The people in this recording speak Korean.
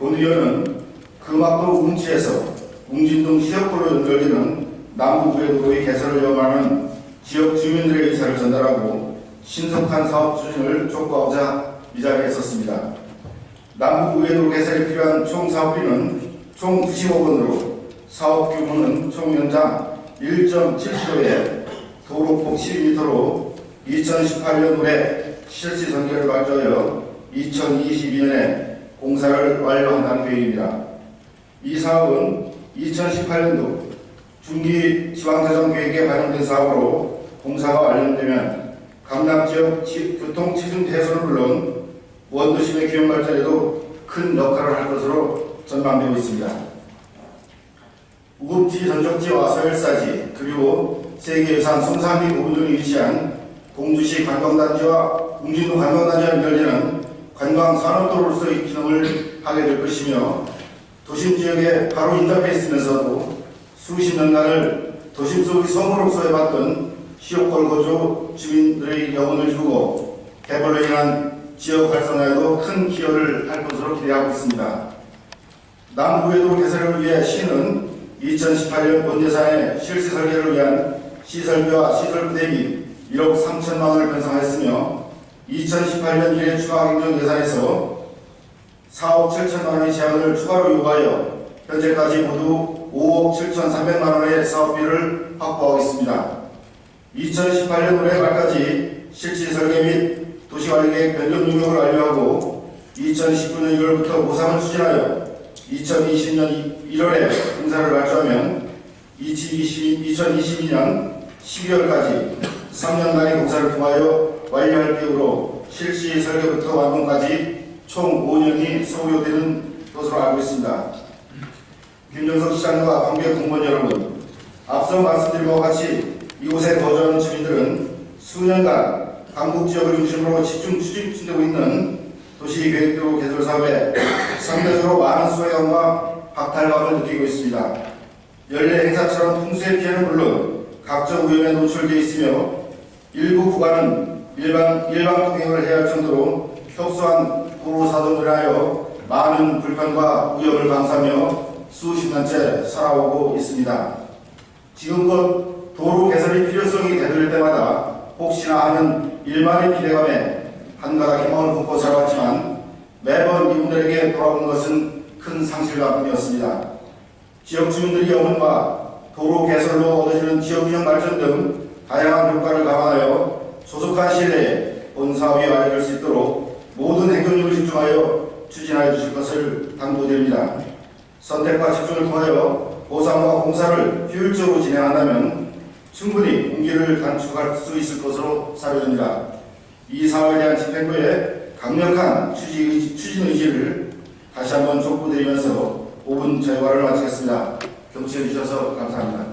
본 의원은 금악도 웅지에서 웅진동 시역도로 연결되는 남부부의도로의 개설을 요구하는 지역 주민들의 의사를 전달하고 신속한 사업 추진을 촉구하고자 이 자리에 섰습니다. 남부부의도로 개설에 필요한 총 사업비는 총 95억 원으로 사업 규모는 총 연장 1.7km에 도로 폭 12m로 2018년 올해 실시 전개를 발표하여 2022년에 공사를 완료한다는 계획입니다. 이 사업은 2018년도 중기 지방자정 계획에 반영된 사업으로 공사가 완료되면 강남 지역 지- 교통 체증 개선을 물론 원도심의 기업 발전에도 큰 역할을 할 것으로 전망되고 있습니다. 우급지 전적지 와 서열사지 그리고 세계유산 성산리 부분 등이 위치한 공주시 관광단지와 웅진도 관광단지와 연결되는 관광 산업도로로서의 기능을 하게 될 것이며 도심 지역에 바로 인접해 있으면서도 수십 년간을 도심 속의 섬으로서 해봤던 시옥골 거주 주민들의 여운을 주고 개발로 인한 지역 활성화에도 큰 기여를 할 것으로 기대하고 있습니다. 남부의도 개설을 위해 시는 2018년 본 예산의 실시 설계를 위한 시설비와 시설부 대비 1억 3천만 원을 편성했으며 2018년 1회 추가 행정 예산에서 4억 7천만 원의 제한을 추가로 요구하여 현재까지 모두 5억 7천 3백만 원의 사업비를 확보하고 있습니다. 2018년 올해 말까지 실시 설계 및 도시관리계획 변경 능력을 완료하고 2019년 1월부터 보상을 추진하여 2020년 1월에 공사를 발주하면 2022년 12월까지 3년간의 공사를 통하여 완료할 계획으로 실시 설계부터 완공까지 총 5년이 소요되는 것으로 알고 있습니다. 김정석 시장과 관계 공무원 여러분, 앞서 말씀드린 바와 같이 이곳에 거주하는 주민들은 수년간 강북 지역을 중심으로 집중 추진되고 있는 도시계획도로 개설 사업에 상대적으로 많은 소외감과 박탈감을 느끼고 있습니다. 연례 행사처럼 풍수의 피해는 물론 각종 위험에 노출되어 있으며 일부 구간은 일반, 일반 통행을 해야 할 정도로 협소한 도로 사정을 하여 많은 불편과 위험을 감수하며 수십 년째 살아오고 있습니다. 지금껏 도로 개설의 필요성이 되돌릴 때마다 혹시나 하는 일만의 기대감에 한가닥 희망을 품고 살아왔지만 매번 이분들에게 돌아오는 것은 큰 상실감뿐이었습니다. 지역 주민들의 영혼과 도로 개설로 얻어지는 지역 균형 발전 등 다양한 효과를 감안하여 소속한 신뢰에 본 사업이 완료될 수 있도록 모든 집중하여 추진하여 주실 것을 당부드립니다. 선택과 집중을 통하여 보상과 공사를 효율적으로 진행한다면 충분히 공기를 단축할 수 있을 것으로 사료됩니다. 이 사업에 대한 집행부의 강력한 추진, 의지, 추진 의지를 다시 한번 촉구드리면서 5분 재화를 마치겠습니다. 경치해 주셔서 감사합니다.